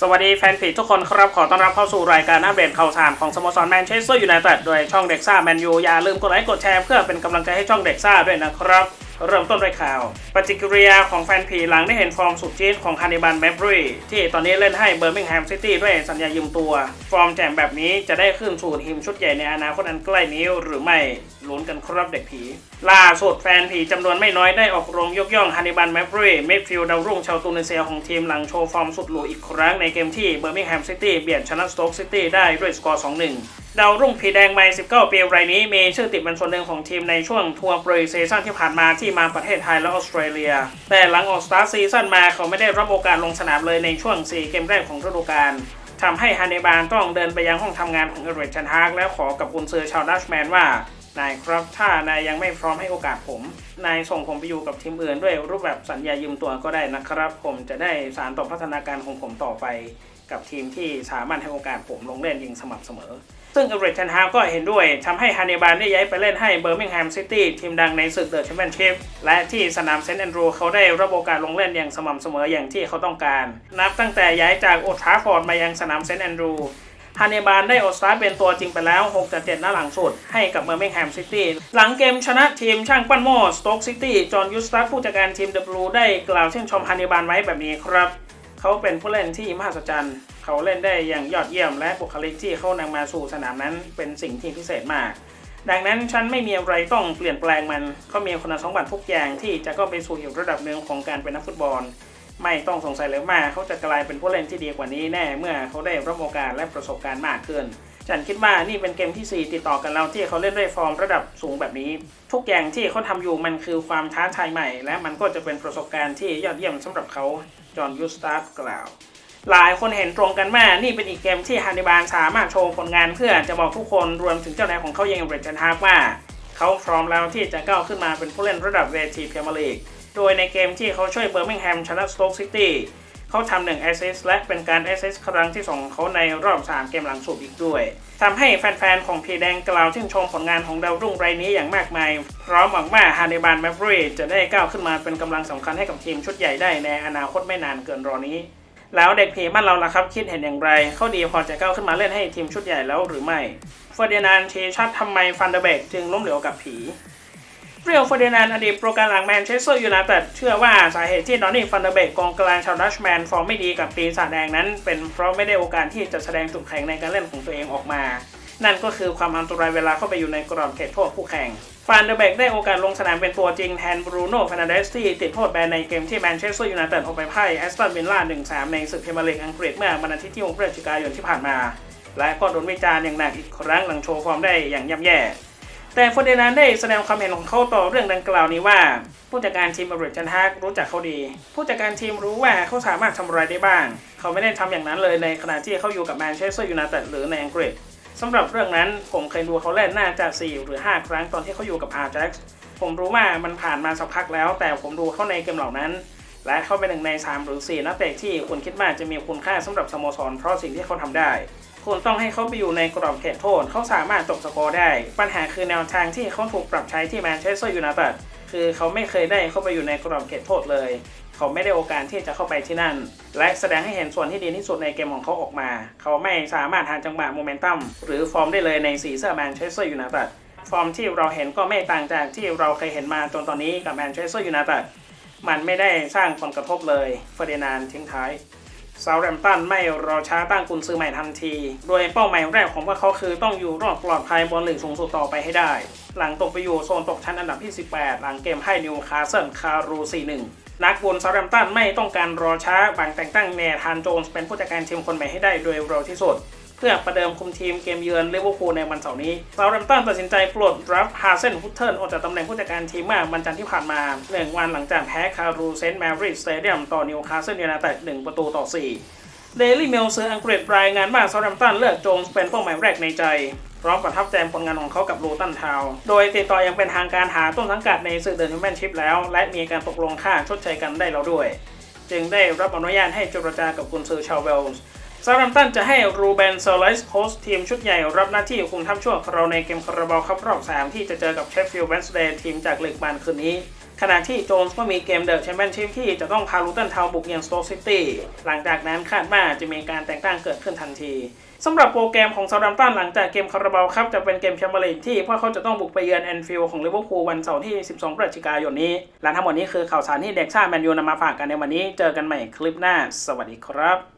สวัสดีแฟนเพจทุกคนครับ ขอต้อนรับเข้าสู่รายการอัปเดตข่าวสารของสโมสรแมนเชสเตอร์ยูไนเต็ดโดยช่องเด็กซ่าแมนยูอย่าลืมกดไลค์กดแชร์เพื่อเป็นกำลังใจให้ช่องเด็กซ่าด้วยนะครับเริ่มต้นด้วยข่าว ปฏิกิริยาของแฟนเพจหลังได้เห็นฟอร์มสุดจี๊ดของฮันนิบันแมบรีที่ตอนนี้เล่นให้เบอร์มิงแฮมซิตี้ด้วยสัญญายืมตัว ฟอร์มแจ่มแบบนี้จะได้ขึ้นสู่ทีมชุดใหญ่ในอนาคตอันใกล้นี้หรือไม่ลุ้นกันครับเด็กผี ล่าสุดแฟนผีจำนวนไม่น้อยได้ออกโรงยกย่องฮันนิบันแมบรีเมดฟิลด์ดาวรุ่งชาวตูนิเซียของทีมหลังโชว์ฟอร์มสุดหรูอีกครั้งในเกมที่เบอร์มิงแฮมซิตี้เบียดชนะสโต๊กซิตี้ได้ด้วยสกอร์ 2-1 ดาวรุ่งผีแดงวัย19 ปีรายนี้มีชื่อติดเป็นส่วนหนึ่งของทีมในช่วงทัวร์โปรยซีซั่นที่ผ่านมาที่มาประเทศไทยและออสเตรเลีย แต่หลังออกสตาร์ซีซั่นมาเขาไม่ได้รับโอกาสลงสนามเลยในช่วง 4 เกมแรกของฤดูกาลทำให้ฮันนิบาลต้องเดินไปยังห้องทำงานของเอเรชันฮากแล้วขอกับกุนซือชาวดัชแมนว่านายครับถ้านายยังไม่พร้อมให้โอกาสผม นายส่งผมไปอยู่กับทีมอื่นด้วยรูปแบบสัญญายืมตัวก็ได้นะครับ ผมจะได้สารต่อพัฒนาการของผมต่อไป กับทีมที่สามารถให้โอกาสผมลงเล่นยิงสม่ำเสมอ ซึ่งเอเรชันฮาวก็เห็นด้วยทำให้ฮันนิบาลได้ย้ายไปเล่นให้เบอร์มิงแฮมซิตี้ทีมดังในศึกเดอะแชมเปี้ยนชิพและที่สนามเซนต์แอนดรูเขาได้รับโอกาสลงเล่นอย่างสม่ำเสมออย่างที่เขาต้องการ นับตั้งแต่ย้ายจากโอทราฟอร์ดมายังสนามเซนต์แอนดรูฮันนิบาลได้ออกสตาร์เป็นตัวจริงไปแล้ว 6 จาก 7 หน้าหลังสุด ให้กับเบอร์มิงแฮมซิตี้ หลังเกมชนะทีมช่างปั้นโม่สโต๊กซิตี้ จอห์นยูสตาร์ผู้จัดการทีมเดอะบลูได้กล่าวเช่นชมฮันนิบาลไว้แบบนี้ครับ เขาเป็นผู้เล่นที่มหัศจรรย์ เขาเล่นได้อย่างยอดเยี่ยมและบุคลิกที่เขานำมาสู่สนามนั้นเป็นสิ่งที่พิเศษมาก ดังนั้นฉันไม่มีอะไรต้องเปลี่ยนแปลงมันเขามีคุณสมบัติทุกอย่างที่จะก็ไปสู่อีกระดับหนึ่งของการเป็นนักฟุตบอล ไม่ต้องสงสัยเลยว่าเขาจะกลายเป็นผู้เล่นที่ดีกว่านี้แน่เมื่อเขาได้รับโอกาสและประสบการณ์มากขึ้นฉันคิดว่านี่เป็นเกมทีสี่4 ติดต่อกันแล้วที่เขาเล่นด้วยฟอร์มระดับสูงแบบนี้ ทุกอย่างที่เขาทำอยู่มันคือความท้าทายใหม่ และมันก็จะเป็นประสบการณ์ที่ยอดเยี่ยมสำหรับเขา จอห์นยูสตาร์กล่าว หลายคนเห็นตรงกันว่านี่เป็นอีกเกมที่ฮันนิบาลสามารถโชว์ผลงานเพื่อจะบอกทุกคนรวมถึงเจ้านายของเขายังเบรจันฮากว่า เขาพร้อมแล้วที่จะก้าวขึ้นมาเป็นผู้เล่นระดับเวทีพรีเมียร์ลีกโดยในเกมที่เขาช่วยเบอร์มิงแฮมชนะสโต๊กซิตี้เขาทำหนึ่งแอสซิสและเป็นการแอสซิสครั้งที่2ของเขาในรอบ 3 เกมหลังสุดอีกด้วยทำให้แฟนๆ ของพีแดงกล่าวชื่นชมผลงานของดาวรุ่งรายนี้อย่างมากมาย พร้อมหวังว่าฮานิบาลแมฟรีจะได้ก้าวขึ้นมาเป็นกำลังสำคัญให้กับทีมชุดใหญ่ได้ในอนาคตไม่นานเกินรอนี้ แล้วเด็กผีบ้านเราล่ะครับ คิดเห็นอย่างไร เขาดีพอจะก้าวขึ้นมาเล่นให้ทีมชุดใหญ่แล้วหรือไม่เฟอร์ดินานเชชัดทำไมฟันเดเบกจึงล้มเหลวกับผีเรียวเฟอร์ดินานอดีตโปรแกรมหลังแมนเชสเตอร์ยูไนเต็ดเชื่อว่าสาเหตุที่ดอนนี่ฟันเดเบกกองกลางชาวดัชแมนฟอร์มไม่ดีกับปีศาจแดงนั้น เป็นเพราะไม่ได้โอกาสที่จะแสดงจุดแข็งในการเล่นของตัวเองออกมา นั่นก็คือความอันตรายเวลาเข้าไปอยู่ในกรอบเขตโทษคู่แข่งฟันเดอร์เบกได้โอกาสลงสนามเป็นตัวจริงแทนบรูโน่ฟานาเดสที่ติดโทษแบนในเกมที่แมนเชสเตอร์ยูไนเต็ดออกไปพ่แอสตันวิลล่า1-3 ในศึกพรีเมียร์ลีกอังกฤษเมื่อวันอาทิตย์ที่6พฤศจิกายนที่ผ่านมา และก็โดนวิจารณ์อย่างหนักอีกครั้งหลังโชว์ฟอร์มได้อย่างย่ำแย่แต่ฟอร์ดินานได้แสดงความเห็นของเขาต่อเรื่องดังกล่าวนี้ว่า ผู้จัดการทีมบริจันฮากรู้จักเขาดี ผู้จัดการทีมรู้ว่าเขาสามารถทำอะไรได้บ้าง เขาไม่ได้ทำอย่างนั้นเลยในขณะที่เขาอยู่กับแมนเชสเตอร์ยูไนเต็ดหรือในอังกฤษ สำหรับเรื่องนั้นผมเคยดูเขาเล่นน่าจะ4หรือ 5 ครั้งตอนที่เขาอยู่กับอาร์แจ็กผมรู้ว่ามันผ่านมาสักพักแล้ว แต่ผมดูเขาในเกมเหล่านั้น และเขาเป็นหนึ่งใน 3 หรือ 4 นักเตะที่คุณคิดว่าจะมีคุณค่าสำหรับสโมสรเพราะสิ่งที่เขาทำได้ คุณต้องให้เขาไปอยู่ในกรอบเขตโทษเขาสามารถตกสกอร์ได้ ปัญหาคือแนวทางที่เขาถูกปรับใช้ที่แมนเชสเตอร์ยูไนเต็ด คือเขาไม่เคยได้เข้าไปอยู่ในกรอบเขตโทษเลย เขาไม่ได้โอกาสที่จะเข้าไปที่นั่น และแสดงให้เห็นส่วนที่ดีที่สุดในเกมของเขาออกมา เขาไม่สามารถหาจังหวะโมเมนตัมหรือฟอร์มได้เลยในสีเสื้อแมนเชสเตอร์ยูไนเต็ดฟอร์มที่เราเห็นก็ไม่ต่างจากที่เราเคยเห็นมาจนตอนนี้กับแมนเชสเตอร์ยูไนเต็ดมันไม่ได้สร้างผลกระทบเลยเฟอร์ดินานทิ้งท้ายเซาแรมตันไม่รอช้าตั้งกุนซือใหม่ทันที โดยเป้าหมายแรกของพวกเขาคือต้องอยู่รอดปลอดภัยบนหลีกสูงสุดต่อไปให้ได้ หลังตกไปอยู่โซนตกชั้นอันดับที่ 18 หลังเกมให้นิวคาสเซิลคารู 4-1 นักบุญซาแรมตันไม่ต้องการรอช้าบังแต่งตั้งเนธานโจนส์เป็นผู้จัดการทีมคนใหม่ให้ได้โดยเร็วที่สุด เพื่อประเดิมคุมทีมเกมเยือนลิเวอร์พูลในวันเสาร์นี้ซาแรมตันตัดสินใจปลดรับฮาเซนฮุตเทิร์นออกจากตำแหน่งผู้จัดการทีมเมื่อวันจันทร์ที่ผ่านมาหนึ่งวันหลังจากแพ้คารูเซนต์แมริสสเตเดียมต่อนิวคาสเซิลยูไนเต็ดหนึ่งประตูต่อ4เดลี่เมลเซื้ออังกฤษรายงานว่าซาแ a มตันเลือกโจนส์เป็นเป้าหมายแรกในใจ พร้อมประทับใจผลงานของเขากับลูตันทาว โดยติดต่อยังเป็นทางการหาต้นสังกัดในศึกเดอะแชมเปี้ยนชิพแล้ว และมีการตกลงค่าชดเชยกันได้แล้วด้วย จึงได้รับอนุญาตให้เจรจากับกุนซือชาวเวลส์ซาแ a มตันจะให้รูเบนเซอร์ไลส์โค้ชทีมชุดใหญ่รับหน้าที่คุมทัพชั่วคราวในเกมคาราบาลคัพรอบ 3 ที่จะเจอกับเชฟฟิลด์เวนสเดย์ทีมจากลีกบานคืนนี้ ขณะที่โจนส์ก็มีเกมเดอะแชมเปี้ยนชิพที่จะต้องพาลูตันทาวบุกเยือนสโตซิตี้หลังจากนั้นคาดว่าจะมีการแต่งตั้งเกิดขึ้นทันทีสำหรับโปรแกรมของซาดัมตันหลังจากเกมคาราบาวครับจะเป็นเกมแชมเปี้ยนลีกที่พวกเขาจะต้องบุกไปเยือนแอนฟิลด์ของลิเวอร์พูลวันเสาร์ที่ 12 พฤศจิกายนนี้ และทั้งหมดนี้คือข่าวสารที่เด็กซ่าแมนยูนำมาฝากกันในวันนี้ เจอกันใหม่คลิปหน้า สวัสดีครับ